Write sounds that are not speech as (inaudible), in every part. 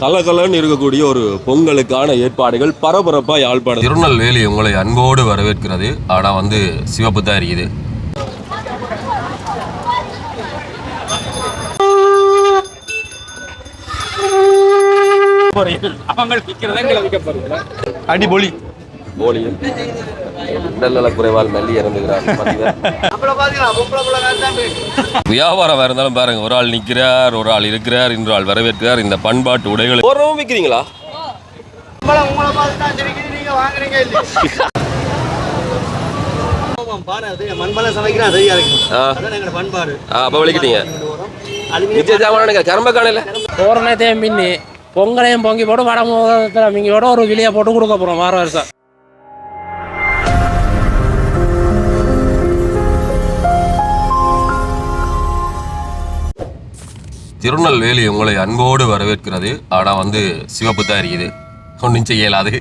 கலகலன்னு இருக்கக்கூடிய ஒரு பொங்கலுக்கான ஏற்பாடுகள் பரபரப்பாக யாழ்ப்பாணம் திருநெல்வேலி உங்களை அன்போடு வரவேற்கிறது. ஆனால் வந்து சிவப்பு தான் இருக்குது அடிபொலி போலியும். உடல்நல குறைவால் மல்லி இறந்துகிறார். வியாபாரம் இருந்தாலும் பாருங்க ஒரு ஆள் நிற்கிறார் ஒரு ஆள் இருக்கிறார் இன்று ஆள் வரவேற்கிறார். இந்த பண்பாட்டு உடைகள் ஓரமும் விற்கிறீங்களா மண்பானை காணல பொங்கலையும் பொங்கி போட்டு வட முகத்தில் மிங்கியோட ஒரு விலையை போட்டு கொடுக்க போறோம் வார வருஷம். திருநெல்வேலி உங்களை அன்போடு வரவேற்கிறது. ஆனால் வந்து சிவப்பு தான் இருக்குது. ஒன்றும் செய்ய இயலாது.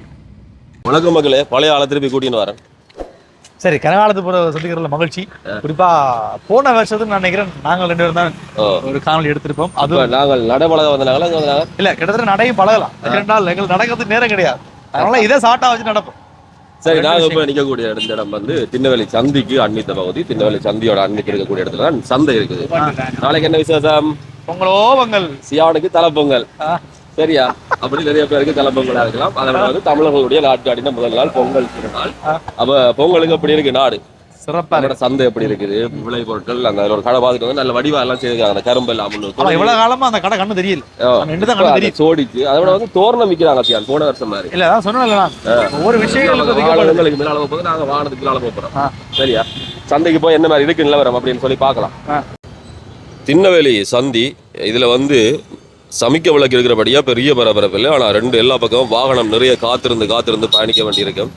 வணக்கம் மக்களே. பழைய ஆளை திருப்பி கூட்டின்னு வரேன். சரி கனகாலத்து போற சந்திக்கிறதுல மகிழ்ச்சி. குறிப்பா போன வருஷத்துக்கு நான் நினைக்கிறேன் நாங்கள் ரெண்டு பேரும் தான் ஒரு காணொலி எடுத்திருப்போம். அது நாங்கள் நடைபழக வந்தனாங்களா இல்ல கிட்டத்தட்ட நடையும் பழகலாம். ரெண்டு நாள் எங்களுக்கு நடக்கிறதுக்கு நேரம் கிடையாது. அதனால இதை சாட்டா வச்சு நடப்போம். சரி நாங்கள் இப்போ நிற்கக்கூடிய இடத்த இடம் வந்து திண்ணவெளி சந்திக்கு அண்மித்த பகுதி. திண்ணவெளி சந்தியோட அண்மித்து இருக்கக்கூடிய இடத்துல தான் சந்தை இருக்குது. நாளைக்கு என்ன விசேஷம்? பொங்கலோ பொங்கல்? சியானுக்கு தலைப்பொங்கல் ஆ. சரியா? அப்படி நிறைய பேருக்கு தலைப்பொங்கலா இருக்கலாம். அதனால வந்து தமிழர்களுடைய நாட்காடின முதல் நாள் பொங்கல் திருநாள். அப்ப பொங்கலுக்கு எப்படி இருக்கு நாடு? சிறப்பா சந்தை எப்படி இருக்குது? விளை பொருட்கள் அந்த ஒரு கடை பார்த்துட்டு வந்து நல்ல வடிவா எல்லாம் செய்திருக்காங்க. அந்த கரும்பு எல்லாம் இவ்வளவு காலமா அந்த கடை கண்ணு தெரியல. சோடிச்சு அதோட வந்து தோரணம் விற்கிறாங்க சியான் போன வருஷம் மாதிரி. இல்ல அதான் நான். ஒவ்வொரு விஷயங்களுக்கு நாங்க போகும்போது வாகனத்துக்கு மேலால போறோம். சரியா? சந்தைக்கு போய் என்ன மாதிரி இருக்கு நிலவரம் அப்படின்னு சொல்லி பார்க்கலாம். ஆ. திண்ணவேலி சந்தி இதுல வந்து சமிக்க விளக்கு இருக்கிறபடியா பெரிய பரபரப்பு இல்லை. ஆனா ரெண்டு எல்லா பக்கமும் வாகனம் நிறைய காத்திருந்து காத்திருந்து பயணிக்க வேண்டியிருக்கும்.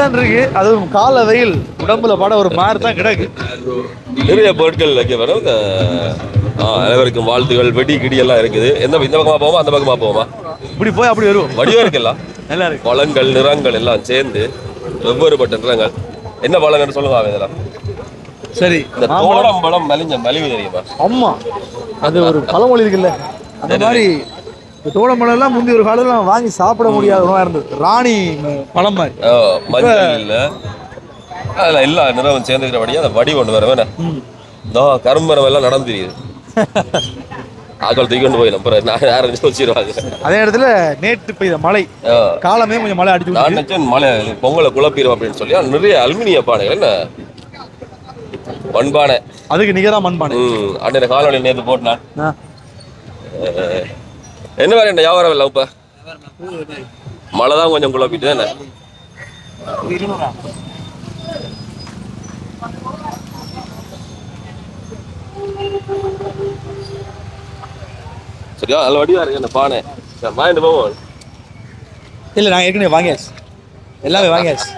இருக்கு. அதுவும் கால வெயில் உடம்புல பட ஒரு மாதிரி தான் கிடக்கு. நிறைய பொருட்கள் வைக்க வரும் ஆ, அனைவருக்கும் வாழ்த்துகள். வெடி கிடி எல்லாம் இருக்குது. எந்த இந்த பக்கமா போவோமா? அந்த பக்கமா போவோமா? இப்படி போய் அப்படி வருவோம். வடிவம் இருக்குல்லாம் நல்லா இருக்கு. பழங்கள் நிறங்கள் எல்லாம் சேர்ந்து வெவ்வேறுபட்ட நிறங்கள். என்ன பழங்கள்னு சொல்லுவாங்க இதெல்லாம். சரி. இந்த தோடம் பழம் மலிஞ்ச மலிவு தெரியுமா? அம்மா அது ஒரு பழமொழி இருக்குல்ல. அந்த மாதிரி இந்த எல்லாம் முந்தைய ஒரு காலத்துல வாங்கி சாப்பிட முடியாத உணவா இருந்தது. ராணி பழம் மாதிரி. மஞ்சள் இல்ல. அதுல எல்லா நிறமும் சேர்ந்துக்கிறபடியா அந்த வடி ஒன்று வேற வேணா இதோ கரும்பரம் எல்லாம் நடந்து தெரியுது ஆக்கள் தூக்கி கொண்டு போயிடும் அப்புறம் நான் யாரும் வச்சிருவாங்க அதே இடத்துல நேற்று பெய்த மழை. காலமே கொஞ்சம் மழை அடிச்சு நான் மழை பொங்கலை குழப்பிடும் அப்படின்னு சொல்லி. நிறைய அலுமினிய பானைகள் என்ன? மண்பானை. அதுக்கு நிகரா மண்பானை. ம் அன்றைய காலவழி நேற்று போட்டான். ஆ. என்ன வேற என்ன வியாபாரம் இல்லை இப்ப? மழை தான் கொஞ்சம் குழப்பிட்டு என்ன? சரியா? நல்ல வடிவா இருக்கு அந்த பானை. வாங்கிட்டு போவோம். இல்ல நான் ஏற்கனவே வாங்கியாச்சு. எல்லாமே வாங்கியாச்சு.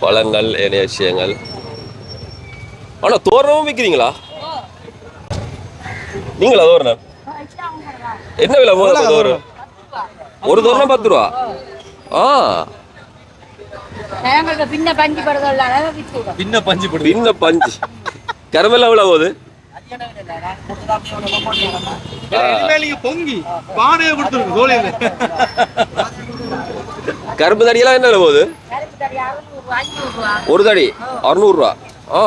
பழங்கள் ஏனைய விஷயங்கள். ஆனால் தோரணமும் விற்கிறீங்களா நீங்களா தோரணம்? என்ன விலை? தோரணம். ஒரு தோரணம் பத்து ரூபா. ஆ. பின்ன பஞ்சு பின்ன பஞ்சு பின்ன கரும்பு தடியெல்லாம் என்ன போகுது? ஒரு தடி அறுநூறுவா? ஆ.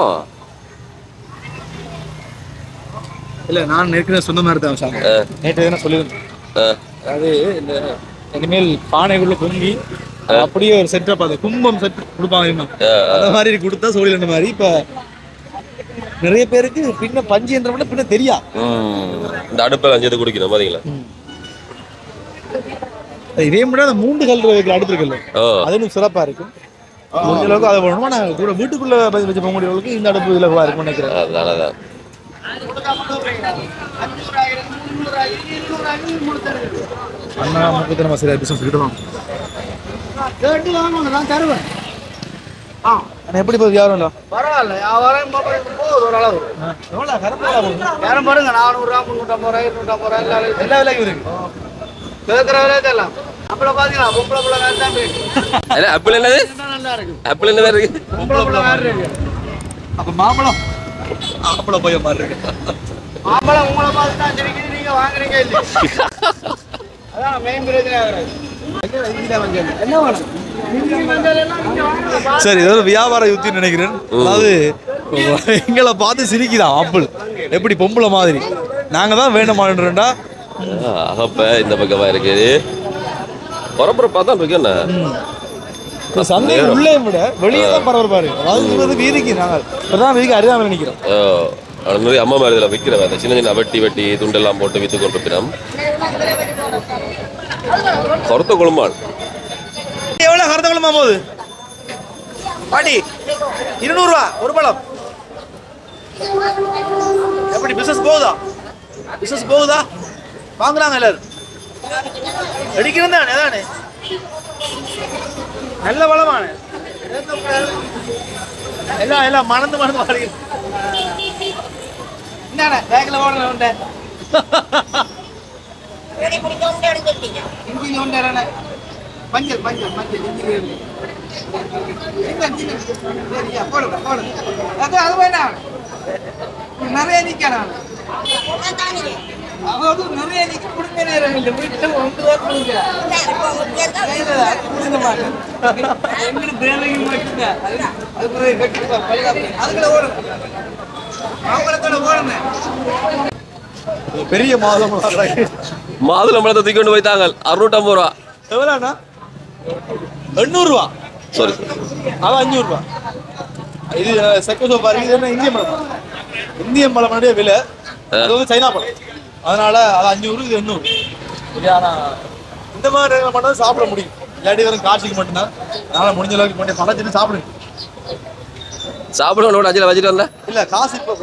இல்ல நான் ஏற்கனவே சொன்ன மாதிரி தான் சாமி நேற்று என்ன சொல்லியிருந்தேன். அதாவது இந்த இனிமேல் பானைக்குள்ள பொங்கி அப்படியே ஒரு செட்டப் அது கும்பம் செட் கொடுப்பாங்க? அந்த மாதிரி கொடுத்தா சோழில மாதிரி இப்ப நிறைய பேருக்கு பின்ன பஞ்சு என்ற விட பின்ன தெரியா? இந்த அடுப்பில் அஞ்சது குடிக்கணும் பாத்தீங்களா? இதே மட்டும் அந்த மூன்று கல் வைக்கிற அடுப்பு இருக்குல்ல? அது இன்னும் சிறப்பா இருக்கும். முடிஞ்ச அளவுக்கு அதை பண்ணணும் நான் கூட வீட்டுக்குள்ள வச்சு வச்சு போக முடிய அளவுக்கு இந்த அடுப்பு இலகுவா இருக்கும்னு நினைக்கிறேன். அதான் அதான் அண்ணா முப்பத்தி நம்ம சரியா பிசினஸ் கிட்டலாம் கேட்டு வாங்க நான் தருவேன் அண்ணா எப்படி போகுது? யாரும் இல்லை பரவாயில்ல வியாபாரம் போகுது ஓரளவு. எவ்வளோ யாரும் பாருங்க நானூறுரூவா முந்நூற்றம்பது ரூபாய் இருநூற்றம்பது ரூபாய் எல்லா விலையும் இருக்கு. கேட்குற விலையத்தை எல்லாம் அப்பளம் பார்த்தீங்களா பொம்பளை பிள்ளை வேறு தான் என்னது? நல்லா இருக்கு. ஆப்பிள் என்ன வேறு இருக்கு? பொம்பளை பிள்ளை வேறு இருக்கு. அப்ப மாம்பழம். அப்பளம் போய் மாதிரி இருக்கு. உங்களை பார்த்து தான் சிரிக்குது நீங்க வாங்குறீங்க அதான் மெயின் பிரச்சனை சரி இது ஒரு வியாபார யுத்தி நினைக்கிறேன். அதாவது எங்களை பார்த்து சிரிக்குதான் ஆப்பிள்? எப்படி பொம்பளை மாதிரி? நாங்க தான் வேணுமான்றா அகப்ப இந்த பக்கமா இருக்குது பரபரப்பா தான் இருக்கு என்ன சந்தை உள்ளே விட வெளியே தான் பரபரப்பா இருக்கு அதாவது இது வந்து வீதிக்கு நாங்கள். இப்பதான் வீதிக்கு நினைக்கிறோம் ஓ, அவன் நிறைய அம்மா மாதிரி இதில் விற்கிறவன் அந்த சின்ன சின்ன வெட்டி வெட்டி துண்டெல்லாம் போட்டு வித்து கொண்டிருக்கிறோம். கொரத்த குழுமாள் எவ்வளவு கருத்த குழம்பா போகுது பாட்டி இருநூறுவா ஒரு பழம். எப்படி பிசினஸ் போகுதா? பிசினஸ் போகுதா? வாங்குறாங்க எல்லாரும். அடிக்கிறது தானே அதானே நல்ல பழமான எல்லாம் எல்லாம் மணந்து மணந்து வாடி என்னண்ணே பேக்கில் ஓடல உண்டை இஞ்சி உண்டை மஞ்சள் மஞ்சள் மஞ்சள் இஞ்சி சரியா போடுங்க போடுங்க அதாவது நிறைய கொடுங்க நேரம் இல்லை. வீட்டு ஒன்று தான் கொடுங்க. கொடுங்க மாட்டேன். எங்களுக்கு தேவையும் மட்டும்தான். கட்டுப்பா பழுதாப்பி அதுக்குள்ள ஓடுங்க அவங்கள ஓடுங்க பெரிய மாதம். மாதுளம்பழத்தை தூக்கி கொண்டு போய்த்தாங்க அறுநூற்றம்பது ரூபா. எவ்வளோண்ணா? எண்ணூறுரூவா சாரி அது அஞ்சூறுரூவா இது செக்க சோப்பா இருக்குது என்ன இந்திய பழம்? இந்திய பழம் விலை. அது வந்து சைனா பழம். அதனால அது அஞ்சூறு இது எண்ணூறு. சரியா? ஆனா இந்த மாதிரி மட்டும் தான் சாப்பிட முடியும். இல்லாட்டி வெறும் காட்சிக்கு மட்டும்தான். அதனால முடிஞ்ச அளவுக்கு கொஞ்சம் பழச்சிட்டு சாப்பிடுங்க. சாப்பிடணும் அஞ்சில் வச்சுட்டு வந்தேன் இல்ல காசு இப்போ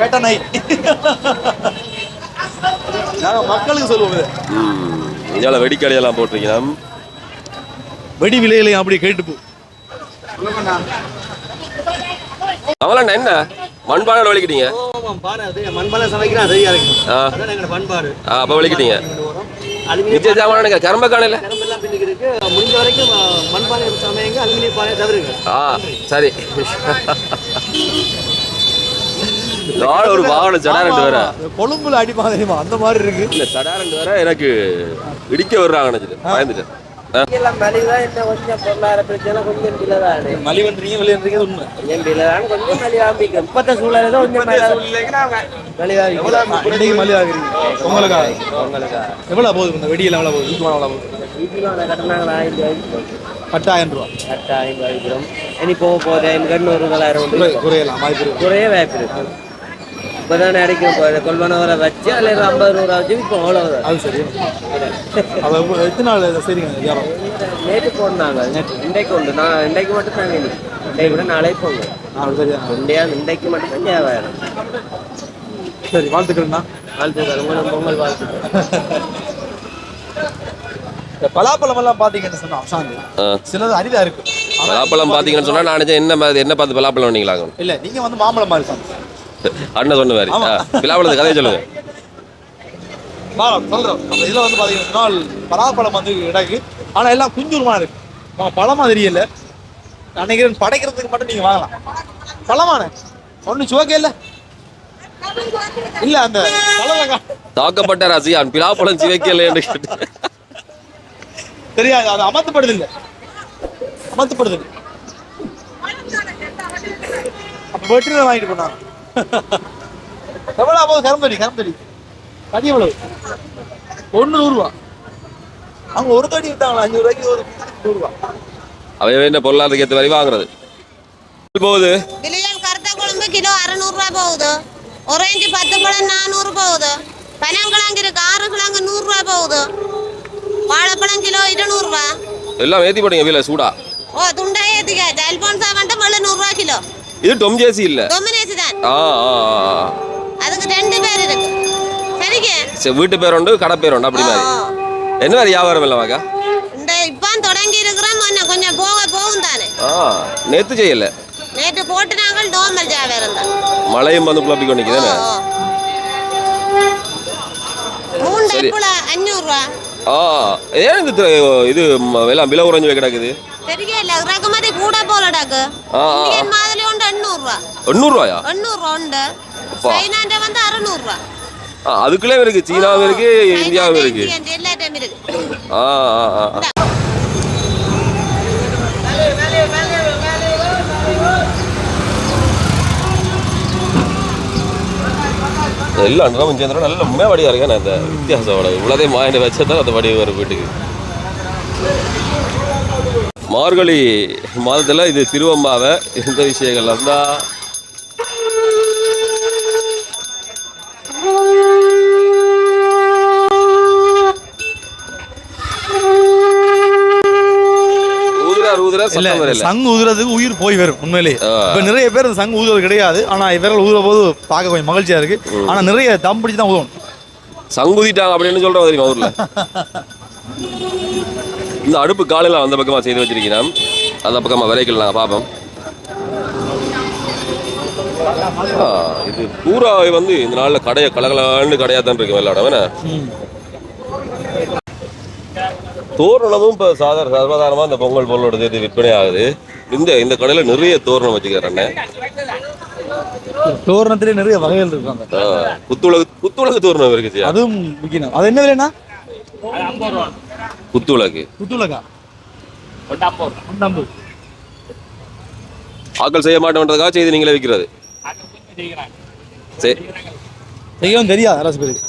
கேட்ட நை. நாங்க மக்களுக்கு சொல்லுவோம். இதை. இந்தியாவில் வெடிக்கடையெல்லாம் போட்டிருக்கிறோம். வெடி விலைகளையும் அப்படி கேட்டு போ அவளாண்டா என்ன? மண்பானை வலிக்கிட்டீங்க? மண்பானை சமைக்கிறேன் சரியா இருக்கு அதான் எங்களோட பண்பாடு அப்போ வலிக்கிட்டீங்க. நிச்சய ஜாமானுங்க கரும்ப காணையில் எல்லாம் பின்னுக்கு இருக்கு முடிஞ்ச வரைக்கும் அஹ், மண்பானை சமையங்க அலுமினியம் பானை தவிருங்க ஆ சரி. ஒரு வாகனம் சடா ரெண்டு வேற கொழும்புல அடிப்பாங்க தெரியுமா? அந்த மாதிரி இருக்கு. இல்ல சடா ரெண்டு வேற எனக்கு இடிக்க வர்றாங்க நினைச்சிட்டு பயந்துட்டேன். மலிவன்றீங்க வெளியன்றீங்க உண்மை கொஞ்சம் பிள்ளைதான் கொஞ்சம் மலிவாம்பிக்கும் இப்பத்த சூழல தான் கொஞ்சம் மலிவாம்பிக்கும் இன்னைக்கு மலிவா இருக்கிறீங்க உங்களுக்கா? எவ்வளவு போகுது இந்த வெடியில் எவ்வளவு போகுது? வீட்டு எவ்வளவு போகுது? வீட்டில் கட்டினாங்களா? ஆயிரம் ரூபாய்க்கு பத்தாயிரம் ரூபா. கட்டாயம் கழிக்கிறோம் இனி போக போதே எண்ணூறு தொள்ளாயிரம் குறை குறையலாம் வாய்ப்பு குறைய வாய்ப்பு இருக்கு. இப்போதான் அடிக்கும் போது கொள்வனவரை வச்சு அதில் ஐம்பது ரூபா வச்சு இப்போ அவ்வளோதான் அது சரி அவ எவ்வ- எத்தனை நாள் இதை சரிங்க வியாபாரம் நேற்று போனாங்க இன்றைக்கு உண்டு நான் இன்றைக்கு மட்டும் தான் வேணும் இன்றைக்கு கூட நாளை போங்க நாள் சரியா இந்தியா இன்றைக்கு மட்டும் தான் வியாபாரம் சரி வாழ்த்துக்கள்ண்ணா வாழ்த்துக்கள் உங்களுக்கு பொங்கல் வாழ்த்துக்கள் இந்த பலாப்பழம் எல்லாம் பாத்தீங்கன்னு சொன்னா சாந்தி. சிலது அரிதா இருக்கு பலாப்பழம் பார்த்தீங்கன்னு சொன்னா நான் என்ன மாதிரி- என்ன பார்த்து பலாப்பழம் வந்தீங்களாங்க இல்ல நீங்க வந்து மாம்பழம் மாதிரி சாந்தி அண்ணன் சொன்ன மாதிரி. பலாப்பழத்தை கதையை சொல்லுங்க. அந்த இதுல வந்து பாத்தீங்கன்னா சொன்னால் பலாப்பழம் வந்து கிடக்கு ஆனா எல்லாம் குஞ்சூரமா இருக்கு. மா- பழமா தெரியல. நினைக்கிறேன் படைக்கிறதுக்கு மட்டும் நீங்க வாங்கலாம். பழமான? ஒண்ணு சுவக்கே இல்ல. இல்ல அந்த தாக்கப்பட்ட ரசிகான் பிலாப்பழம் சிவைக்கல என்று தெரியாது அது அமர்த்தப்படுது இல்ல. அமர்த்தப்படுது இல்ல. அப்ப வெற்றி வாங்கிட்டு போனாங்க. எவ்வளவு ஆகும்? கரும்படி கரும்படி கடி எவ்வளவு? ஒண்ணு நூறு ரூபா. அவங்க ஒரு கடி விட்டாங்களா அஞ்சு ரூபாய்க்கு ஒரு நூறு ரூபா. அவை என்ன பொருளாதாரத்துக்கு ஏற்ற மாதிரி வாங்குறது. போகுது? விலையில் கருத்த குழம்பு கிலோ அறநூறுரூவா போகுது. ஒரேஞ்சு பத்து பழம் நானூறு போகுது. பனங்கிழங்கு இருக்கு ஆறு கிழங்கு நூறுரூவா போகுது. வாழைப்பழம் கிலோ இருநூறுவா எல்லாம் ஏற்றி போட்டீங்க வீல சூடா? ஓ துண்டா ஏத்திக்காச்சு அல்போன்சா இது டொம் ஜேசி இல்ல. டொமினேசி தான். ஆ ஆ. அதுக்கு ரெண்டு பேர் இருக்கு. சரிங்க? சரி வீட்டு பேர் உண்டு கடை பேர் உண்டு அப்படி மாதிரி. என்ன மாதிரி வியாபாரம் இல்லை வாக்கா இந்த இப்பான் தொடங்கி இருக்கிறோம் இன்னும் கொஞ்சம் போக போகும் தானே. ஆ நேத்து செய்யல. நேற்று போட்டு நாங்கள் நார்மல் ஜாவேரம் தான். மழையும் வந்து குழப்பி கொண்டு ஓ. மூணு. டப்புல அஞ்சூறுரூவா ஆ ஏன் இது இது எல்லாம் விலை உறைஞ்சு கிடக்குது? தெரியல இறக்குமதி கூட போலடாக்கு ஆ, ஆ, எண்ணூறுரூவா எண்ணூறுவாயா? எண்ணூறுரூவா உண்டு. அப்பா. சைனாண்ட வந்து அறுநூறுவா. ஆ, அதுக்குள்ளே இருக்கு. சீனாவும் இருக்கு இந்தியாவும் இருக்கு. எல்லா டைம் இருக்கு. ஆ ஆ ஆ. ஆ. எல்லாம் நிறமும் சேர்ந்தா நல்ல உண்மையாக வடிவா இருக்கேன் அந்த வித்தியாசம் இவ்வளோதே மாயிட்ட வச்சதான் அந்த வடிவு வரும் வீட்டுக்கு. மார்கழி மாதத்தில் இது திருவம்பாவை இல்ல சத்தம் வரல. சங்கு ஊதுறதுக்கு உயிர் போய் வரும் உண்மையிலேயே. இப்ப நிறைய பேர் இந்த சங்கு ஊதுறது கிடையாது ஆனா இவர்கள் ஊதுற போது பார்க்க கொஞ்சம் மகிழ்ச்சியா இருக்கு. ஆனா நிறைய தம் பிடிச்சு தான் ஊதணும். சங்குதிட்டாங்க அப்படின்னு சொல்றோம் தெரியுமா ஊர்ல? (laughs) இந்த அடுப்பு காலையில அந்த பக்கமா செய்து வச்சிருக்கிறோம் அந்த பக்கமா விரைக்கல நாங்க பார்ப்போம். இது பூரா வந்து இந்த நாள்ல கடையை கலகலான்னு கடையா தான் இருக்கு விளையாடம் என்ன தோரணமும் இப்போ சாதாரண சர்வதாரணமாக இந்த பொங்கல் பொருளோட சேர்த்து விற்பனை ஆகுது. இந்த இந்த கடையில் நிறைய தோரணம் வச்சுக்கிறேன் தோரணத்திலே நிறைய வகைகள் இருக்காங்க. குத்துலகு குத்துலகு தோரணம் இருக்கு ஜியா. அதுவும் விற்கணும் அது என்ன விலைனா குத்துலகு புத்துலகா ஒண்டம்பு ஆக்கள் செய்ய மாட்டோன்றதுக்காக செய்து நீங்களே விற்கிறது. செய்யவும் தெரியாது அரசு பேருக்கு.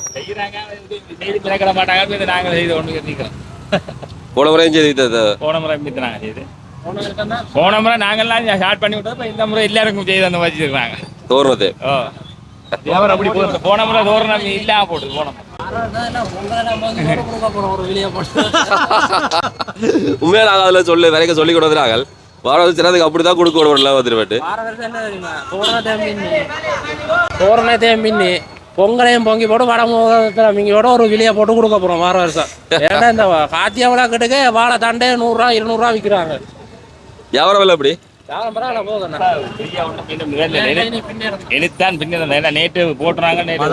போன முறையும் செய்து. போன முறை நாங்கள் செய்து. போன முறை நாங்கள்லாம் ஸ்டார்ட் பண்ணி விட்டோம் இப்ப இந்த முறை எல்லாருக்கும் செய்து அந்த வச்சுருக்காங்க தோரணத்தை. ஓ. வியாபாரம் அப்படி போன முறை தோரணம் இல்லாம போட்டு போன முறை. பொங்கலாம் பொங்கி போட்டு கொடுக்க போறோம் ஒரு வெளியே போட்டு உண்மையா நாங்கள் அதில் சொல்லி வரைக்க சொல்லி கொடுத்து நாங்கள் வாரம் சிறதுக்கு அப்படி தான் கொடுக்க விடுவோம்ல வார வருஷம் தோரணத்தையும் மின்னி தோரணத்தையும் மின்னி பொங்கலையும் பொங்கி போட்டு வடை முகத்தில் மிங்கியோட ஒரு வெளியே போட்டு கொடுக்க போறோம் வார வருஷம். ஏன்னா இந்த காத்தியாவளா கிட்டக்க வாழை தண்டே நூறுரூவா இருநூறுவா விற்கிறாங்க வியாபாரம் இல்லை அப்படி நேற்று போட்டுறாங்க நேற்று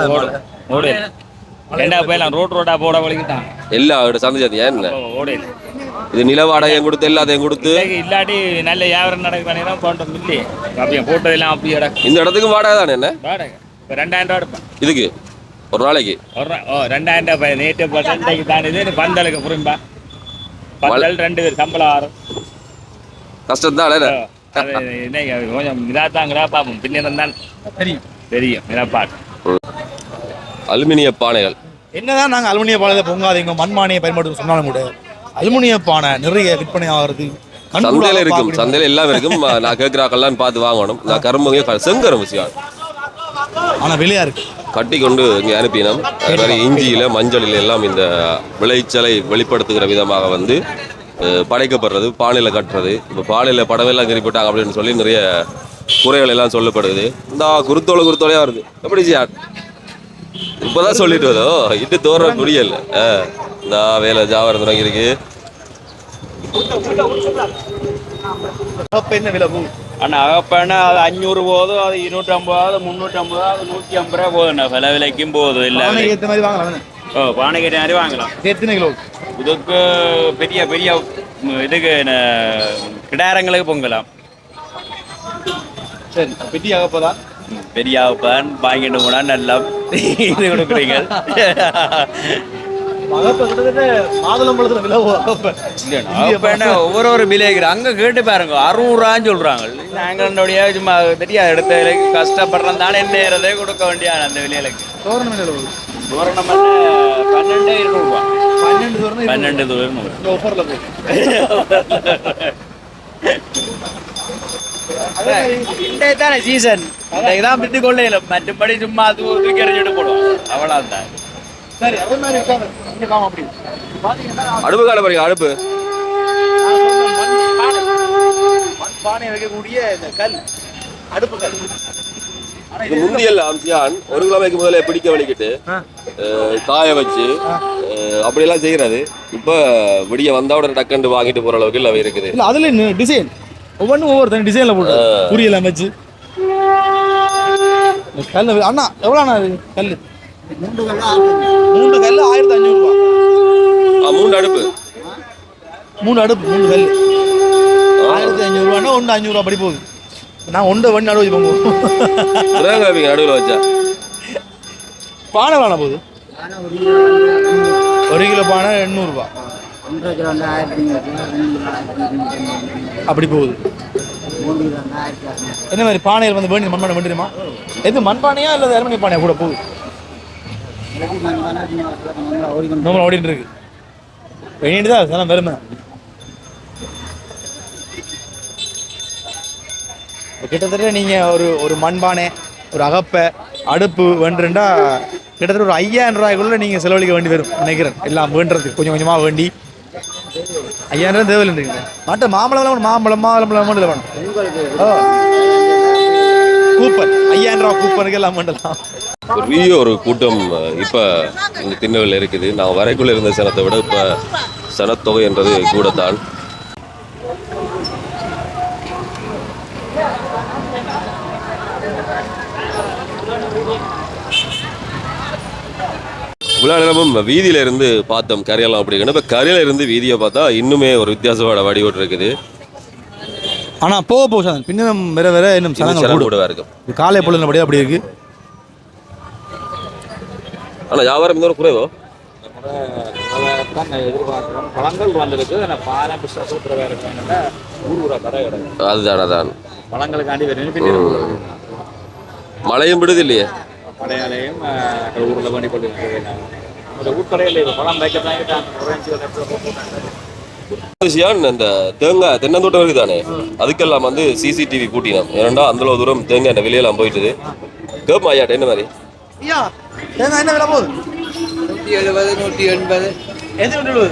ரெண்டா போயலாம் ரோட் ரோட்டா போட வலிக்கிட்டான் எல்லா சந்தை சாத்தி ஏன் ஓடு இது நில வாடகையும் கொடுத்து எல்லாத்தையும் கொடுத்து. இல்லாட்டி- நல்ல வியாபாரம் நடக்குதானே தான் போட்டோம் இல்லையே அப்படியே போட்டதெல்லாம் அப்படியே. இந்த இடத்துக்கும் வாடகை தானே என்ன? வாடகை. இப்போ ரெண்டாயிரம் ரூபா எடுப்பேன். இதுக்கு? ஒரு நாளைக்கு? ஒரு ஓ ரெண்டாயிரம் ரூபாய் நேற்று தான் இது. பந்தலுக்கு புரியும்பா. பந்தல் ரெண்டு பேர் சம்பளம் ஆறும் கஷ்டம் தான் கொஞ்சம் இதாத்தாங்கிறா பார்ப்போம் பின்னர் தான். தெரியும். தெரியும். இதாப்பாட்டு அலுமினிய பானைகள். என்னதான் நாங்க அலுமினிய பானை பொங்காதீங்க மண்மானியை பயன்படுத்த சொன்னாலும் கூட. அலுமினிய பானை நிறைய விற்பனை ஆகிறது. சந்தையில இருக்கும். சந்தையில எல்லாம் இருக்கும். (laughs) நான் கேட்கிறாக்கெல்லாம் பார்த்து வாங்கணும். நான் கரும்புங்க செங்கரும் விஷயம். ஆனா விலையா இருக்கு? கட்டி கொண்டு இங்கே அனுப்பினோம். அது மாதிரி இஞ்சியில மஞ்சளில் எல்லாம் இந்த விளைச்சலை வெளிப்படுத்துகிற விதமாக வந்து படைக்கப்படுறது பானையில கட்டுறது. இப்போ பானையில படமெல்லாம் கறி போட்டாங்க அப்படின்னு சொல்லி நிறைய குறைகள் எல்லாம் சொல்லப்படுது. இந்த குருத்தோலை குருத்தோலையா வருது. எப்படி சியார் இப்போதான் சொல்லிட்டு வதோ இட்டு தோற முடியல இந்த வேலை ஜாவரம் தொடங்கி இருக்கு அப்ப என்ன விலை போகுது? ஆனால் அகப்பேனா அது அஞ்சூறு போதும் அது இருநூற்றம்பது முந்நூற்றம்பது அது நூற்றி ஐம்பது ரூபா போதுண்ணா விலை விலைக்கும் போதும் இல்லை ஏத்த மாதிரி வாங்கலாம் ஓ பானை கேட்ட மாதிரி வாங்கலாம். எத்தனை கிலோ? இதுக்கு பெரிய பெரிய இதுக்கு என்ன, கிடாரங்களுக்கு பொங்கலாம். சரி பெட்டி ஆகப்போதான் பெரிய பான் வாங்கிட்டு போனா நல்லா இது கொடுக்குறீங்க. ஒவ்வொரு ஒரு விலைக்கு அங்கே கேட்டு பாருங்க அறுநூறுவான்னு சொல்கிறாங்க நாங்களுடைய சும்மா தெரியாது எடுத்த விலைக்கு கஷ்டப்படுறோம் தானே என்ன கொடுக்க வேண்டியான அந்த விலைகளுக்கு தோரணம் தூரணம் பன்னெண்டு இருநூறுவா. பன்னெண்டு பன்னெண்டு (laughs) மற்றபடி சும்மா அது தூக்கி எறிஞ்சிட்டு போடுவோம் அவ்வளோதான் சரி அதே மாதிரி இருக்காங்க இங்க காம அப்படி பாத்தீங்கன்னா அடுப்பு கால பாருங்க அடுப்பு மண் பானை வைக்கக்கூடிய இந்த கல் அடுப்பு கல் இது ஒரு கிழமைக்கு முதல்ல பிடிக்க வலிக்கிட்டு காய வச்சு அப்படியெல்லாம் செய்யறது இப்போ விடிய வந்தா உடனே டக்குன்னு வாங்கிட்டு போற அளவுக்கு இல்லை இருக்குது இல்ல அதுல டிசைன் ஒவ்வொன்றும் ஒவ்வொரு தனி டிசைன்ல போட்டு புரியல அமைச்சு கல் அண்ணா எவ்வளோ அண்ணா கல் மூணு கல் ஆயிரத்தி அஞ்சூறு ரூபா ஆ, மூணு அடுப்பு. மூணு அடுப்பு மூணு கல் ஆயிரத்தி அஞ்சூறு ரூபான்னா ஒன்று அஞ்சூறு ரூபா படி போகுது. நான் ஒன்றை வண்டி நடுவு போங்க கிரகம் வைப்பீங்க நடுவில் வச்சா? பானை வேணாம் போகுது? ஒரு கிலோ பானை எண்ணூறுபா. ஒன்றரை கிலோ வந்து ஆயிரத்தி அப்படி போகுது. என்ன மாதிரி பானையில் வந்து வேண்டி மண்பானை வேண்டியமா எது மண்பானையா இல்லை அலுமினிய பானையா கூட போகுது? ஓடிக்கொண்டு ஓடிட்டு இருக்கு. வேண்டிட்டு தான் அதெல்லாம் பெருமை கிட்டத்தட்ட நீங்கள் ஒரு ஒரு மண்பானை ஒரு அகப்பை அடுப்பு வேண்டுண்டா கிட்டத்தட்ட ஒரு ஐயாயிரம் ரூபாய்க்குள்ளே நீங்கள் செலவழிக்க வேண்டி வரும். நினைக்கிறேன். எல்லாம் வேண்டுறதுக்கு கொஞ்சம் கொஞ்சமாக வேண்டி ஐயாயிரம் தேவையில்லைங்க மற்ற மாம்பழம் வேணும் மாம்பழம் மாம்பழம் மட்டும் வேணும். கூப்பன் ஐயாயிரம் ரூபா கூப்பனுக்கு எல்லாம் வேண்டலாம். பெரிய ஒரு கூட்டம் இப்ப இந்த திண்ணுகள் இருக்குது. நான் வரைக்குள்ள இருந்த சனத்தை விட இப்ப சனத்தொகை என்றது கூடத்தான். இவ்வளோ வீதியில இருந்து பார்த்தோம் கரையெல்லாம் அப்படிங்கன்னு இப்போ கரையில இருந்து வீதியை பார்த்தா இன்னுமே ஒரு வித்தியாசமான வடிவோட்டு இருக்குது. ஆனா போக போக சார் பின்னும் வேற வேற இன்னும் கூடும் கூடவா இருக்கும் இது காலை பொழுதுபடியே அப்படி இருக்கு. ஆனா வியாபாரம் இந்த ஒரு குறைவோ? தான் எதிர்பார்க்குறோம் பழங்கள் வந்திருக்கு ஆனால் பானை பிஸ்னஸ் வேறு இருக்காங்கன்னா ஊர் ஊரா கடை கிடக்கு அதுதான் அதான் பழங்களுக்காண்டி வேறு பின்னாடி மழையும் விடுது இல்லையே? கடையாலையும் ஊரில் பண்ணி கொண்டு விஷயம் இந்த தேங்காய் தென்னந்தோட்டம் இருக்குது தானே அதுக்கெல்லாம் வந்து சிசிடிவி கூட்டினோம் ஏன்னா அந்த அளவு தூரம் தேங்காய் இந்த வெளியெல்லாம் போயிட்டுது. கேட்போம் ஐயாட்ட என்ன மாதிரி? ஐயா தேங்காய் என்ன விலை போகுது. நூற்றி எழுபது நூற்றி எண்பது. எது எண்பது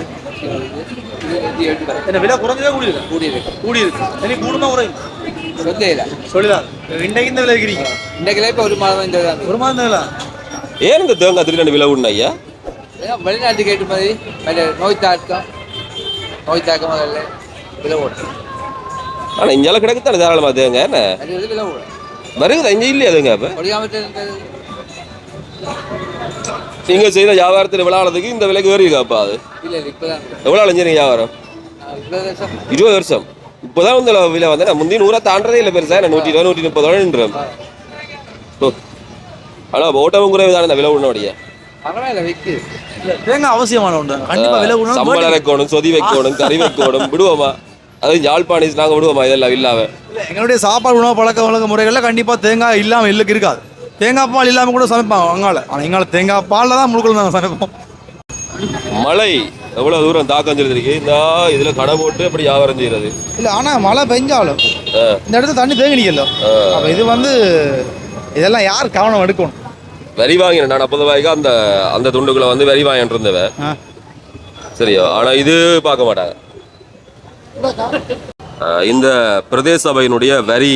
என்ன விலை குறைஞ்சதே கூடி இருக்கு கூடி இருக்கு கூடி இருக்கு இனி கூடுமா குறையும். சொல்லையில சொல்லிதான் இன்றைக்கு இந்த விலை இருக்கிறீங்க இந்த கிலோ இப்போ ஒரு மாதம் இந்த ஒரு மாதம் ஏன் இந்த தேங்காய் திடீர்னு விலை விடணும் ஐயா? வெளிநாட்டுக்கு ஏற்ற மாதிரி மற்ற நோய் தாக்கம் நோய் தாக்கம் முதல்ல விலை ஓடும் ஆனா இஞ்சால கிடக்கு தானே தாராளமா தேங்காய் என்ன வந்து விலை ஓடும் வருகுதா இங்க இல்லையா தேங்காய் இப்ப ஒடியாமட்டு இருந்தது நீங்க செய்த வியாபாரத்தில் விளையாடுறதுக்கு இந்த விலைக்கு வருவீங்கப்பா அது எவ்வளோ அலைஞ்சீங்க வியாபாரம் இருபது வருஷம் இப்போதான் இந்த விலை வந்து நான் முந்தி நூறா தாண்டதே இல்லை பெருசா நூற்றி இருபது நூற்றி முப்பது ஓ ஆனால் ஓட்டமும் குறைவு தானே இந்த விலை உடனடியே பரவாயில்ல விற்குது தேங்காய் அவசியமான ஒன்று கண்டிப்பா விலை சம்பளம் கூடணும் வைக்கணும் சொதி வைக்கணும் கறி வைக்கணும் விடுவோமா? அது யாழ்ப்பாணிஸ் நாங்க விடுவோமா? இதெல்லாம் இல்லாம. எங்களுடைய சாப்பாடு உணவு பழக்க வழக்க முறைகளில் கண்டிப்பா தேங்காய் இல்லாம இல்லுக்கு இருக்காது. தேங்காய் பால் இல்லாம கூட சமைப்பாங்க அங்கால. ஆனா எங்கால தேங்காய் பால்ல தான் முழுக்கள் நாங்கள் சமைப்போம். மழை எவ்வளவு தூரம் தாக்கம் செலுத்திருக்கு? இந்த இதுல கடை போட்டு அப்படி வியாபாரம் செய்யறது? இல்ல ஆனா மழை பெஞ்சாலும் இந்த இடத்துல தண்ணி தேங்கி நிக்கல. அப்ப இது வந்து இதெல்லாம் யார் கவனம் எடுக்கணும்? வரி வாங்கினேன் நான் அப்போது வாய்க்கு அந்த அந்த துண்டுக்குள்ள வந்து வரி வாங்கிட்டு இருந்தவன். சரியா? ஆனா இது பார்க்க மாட்டாங்க. இந்த பிரதேச சபையினுடைய வரி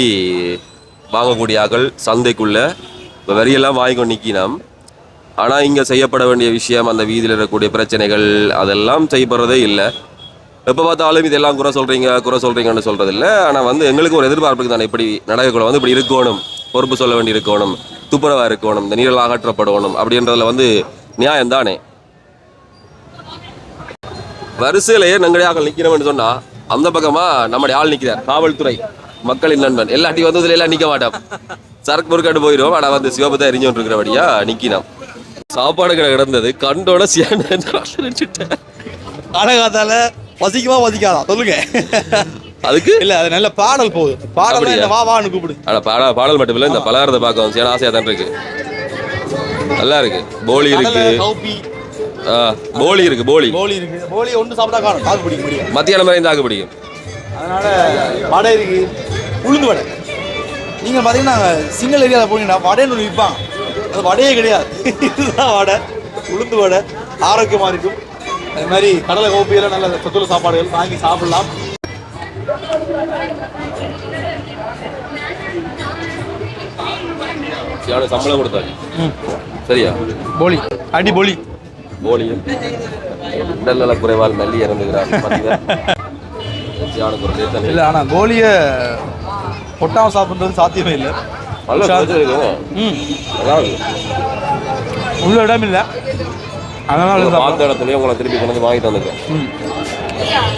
வாங்கக்கூடிய ஆக்கள் சந்தைக்குள்ள வரியெல்லாம் வாங்கி கொண்டு நிற்கினோம் ஆனால் இங்கே செய்யப்பட வேண்டிய விஷயம் அந்த வீதியில் இருக்கக்கூடிய பிரச்சனைகள் அதெல்லாம் செய்யப்படுறதே இல்லை. எப்போ பார்த்தாலும் இதெல்லாம் குறை சொல்கிறீங்க குறை சொல்கிறீங்கன்னு சொல்கிறது இல்லை ஆனால் வந்து எங்களுக்கு ஒரு எதிர்பார்ப்பு தானே இப்படி நடக்கக்கூட வந்து இப்படி இருக்கணும். பொறுப்பு சொல்ல வேண்டி இருக்கணும் துப்புரவாக இருக்கணும் இந்த நீரெல்லாம் அகற்றப்படணும் அப்படின்றதுல வந்து நியாயம் தானே வரிசையிலேயே நங்கடியாக நிற்கிறோம்னு சொன்னா அந்த பக்கமா நம்முடைய ஆள் நிற்கிறார் காவல்துறை மக்களின் நண்பன். எல்லாட்டி வந்ததுல எல்லாம் நிற்க மாட்டோம் சரக்கு பொருட்காட்டு போயிடும் ஆனால் வந்து சிவபத்தை எரிஞ்சோன்னு இருக்கிறபடியா நிற்கினோம் சாப்பாடு கடை கிடந்தது கண்டோட சியாண்டு அழகாத்தால பசிக்குமா பசிக்காதா சொல்லுங்க. அதுக்கு? இல்ல அது நல்ல பாடல் போகுது பாடல்? என்ன வா வான்னு கூப்பிடு. ஆனா பாடல் பாடல் மட்டும் இல்லை இந்த பலகாரத்தை பார்க்க வந்து சேன ஆசையாக தான் இருக்கு. நல்லா இருக்கு. போலி இருக்கு. போலி இருக்கு போலி. போலி இருக்கு. போலி ஒன்று சாப்பிட்டா காணும் காது பிடிக்க முடியும் மத்தியானம் மாதிரி தாக்கு பிடிக்கும். அதனால வடை இருக்கு. உளுந்து வடை. நீங்க பாத்தீங்கன்னா சிங்கிள் ஏரியாவில் போனீங்கன்னா வடைன்னு ஒன்று விற்பாங்க அது வடையே கிடையாது. இதுதான் வடை. உளுந்து வடை. ஆரோக்கியமா இருக்கும். அது மாதிரி கடலை கோப்பையெல்லாம் நல்ல சத்துள்ள சாப்பாடுகள் வாங்கி சாப்பிடலாம். எவ்வளோ சம்பளம் கொடுத்தாங்க. சரியா? போலி. அடி போலி. போலியும் உடல்நல குறைவால் மல்லி இறந்துகிறார். இல்லை ஆனால் கோலியை பொட்டாம சாப்பிட்றது சாத்தியமே இல்லை. நல்ல நல்லா உள்ள இடம் இல்லை. அதனால. பார்த்த இடத்துலயே உங்களை திருப்பி கொண்டு வாங்கிட்டு வந்துருக்கேன்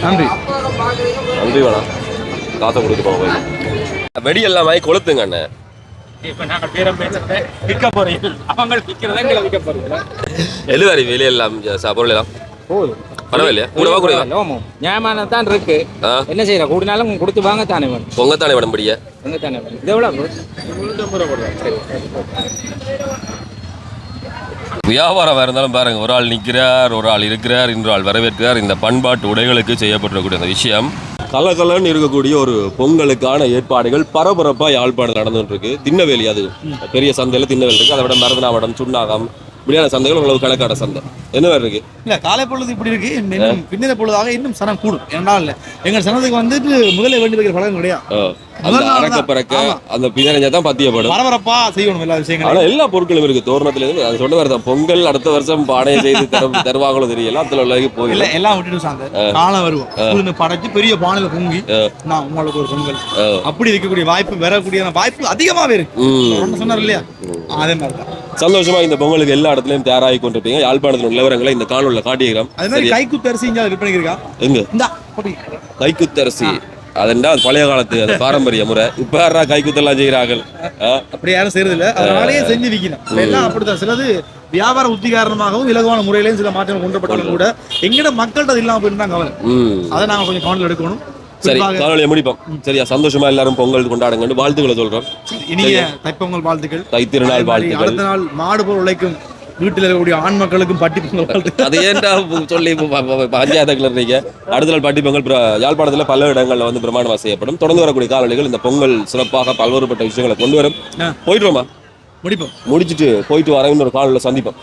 நன்றி. நன்றி வேணாம் காசை கொடுத்து போங்க போய் வெடி எல்லாம் வாங்கி கொளுத்துங்க அண்ணன் இப்ப நாங்க பேரம் பேசுறத விற்க போறீங்க. அவங்க விற்கிறத எங்களை விற்க போறீங்க. எது வரை விலையெல்லாம் ஜா- பொருள் எல்லாம் பரவாயில்லையா? கூடவா குறைவா நியாயமானது தான் இருக்கு. என்ன செய்யற கூடினாலும் கொடுத்து வாங்க தானே வேணும் எங்க தானே வேணும் இது எவ்வளவு? வியாபாரம் இருந்தாலும் பாருங்க. ஒரு ஆள் நிற்கிறார் ஒரு ஆள் இருக்கிறார் இன்னொரு ஆள் வரவேற்கிறார். இந்த பண்பாட்டு உடைகளுக்கு செய்யப்பட்டிருக்கக்கூடிய அந்த விஷயம். கலகலன்னு இருக்கக்கூடிய ஒரு பொங்கலுக்கான ஏற்பாடுகள் பரபரப்பாக யாழ்ப்பாணம் நடந்துட்டு இருக்கு திண்ணவேலி அது பெரிய சந்தையில் திண்ணவேலி இருக்கு. அதை விட மருதனாவடம் சுண்ணாகம் இப்படியான சந்தைகள் ஓரளவு கணக்கான சந்தை. என்ன வேறு இருக்கு? இல்ல காலை பொழுது இப்படி இருக்கு. இன்னும் பின்னிற பொழுதாக இன்னும் சனம் கூடும். ஏன்னால் எங்க சனத்துக்கு வந்துட்டு முதல்ல வேண்டி வைக்கிற பழக்கம் கிடையாது. அந்த அறக்க. பறக்க. அந்த பின்னணிஞ்சா தான் பத்தியப்படும். பரபரப்பா செய்யணும் எல்லா ஆனா விஷயங்களும் எல்லா பொருட்களும் இருக்கு. தோரணத்துல இருந்து அது தான். பொங்கல் அடுத்த வருஷம் பானையை செய்து தரும் (laughs) தருவாங்களோ தெரியல. அதுல உள்ள இல்ல போயில எல்லாம் விட்டுட்டு சாந்த. காலம் வருவோம். படைச்சு பெரிய பானையில பொங்கி நான் உங்களுக்கு ஒரு பொங்கல். அப்படி இருக்கக்கூடிய வாய்ப்பு வரக்கூடிய வாய்ப்பு அதிகமாவே இருக்கு. சொன்னார் இல்லையா? அதே மாதிரி தான் சந்தோஷமா இந்த பொங்கலுக்கு எல்லா இடத்துலயும் தயாராகி கொண்டிருப்பீங்க. யாழ்ப்பாணத்தில் நிலவரங்களை இந்த காணொலியில் காட்டியிருக்கிறோம். அதே மாதிரி சரியா கைக்குத்து அரிசி இங்க விற்பனை இருக்கா? எங்க. கைக்குத்தரசி. அதெண்டா அது பழைய காலத்து அது பாரம்பரிய முறை. இப்ப யாரா கைக்குத்தெல்லாம் செய்கிறார்கள் அப்படி யாரும் செய்யறது இல்ல அதனாலேயே செஞ்சு விற்கணும் எல்லாம் அப்படித்தான். சிலது வியாபார உத்தி காரணமாகவும் இலகுவான முறையிலையும் சில மாற்றங்கள் கொண்டு வரப்பட்டாலும் கூட எங்கிட்ட மக்கள்கிட்ட அது இல்லாம போயிருந்தாங்க கவலை. அதை நாங்க கொஞ்சம் கவனில் எடுக்கணும். சரி காணொலியை முடிப்போம். சரியா சந்தோஷமா எல்லாரும் பொங்கல் கொண்டாடுங்கன்னு வாழ்த்துக்களை சொல்றோம். இனிய தைப்பொங்கல் வாழ்த்துக்கள். அதே மாதிரி வாழ்த்துக்கள். அடுத்த நாள் மாடு போல் உழைக்கும் வீட்டில் இருக்கக்கூடிய ஆண் மக்களுக்கும் பட்டி பொங்கல் அது ஏன்டா சொல்லி பஞ்சாயத்து கிளறீங்க அடுத்த நாள் பட்டி பொங்கல் யாழ்ப்பாணத்துல பல இடங்கள்ல வந்து பிரமாணமா செய்யப்படும். தொடர்ந்து வரக்கூடிய காலநிலைகள் இந்த பொங்கல் சிறப்பாக பல்வேறுபட்ட விஷயங்களை கொண்டு வரும். போயிட்டு முடிப்போம். முடிச்சிட்டு போயிட்டு வர இன்னொரு காலில் சந்திப்போம்.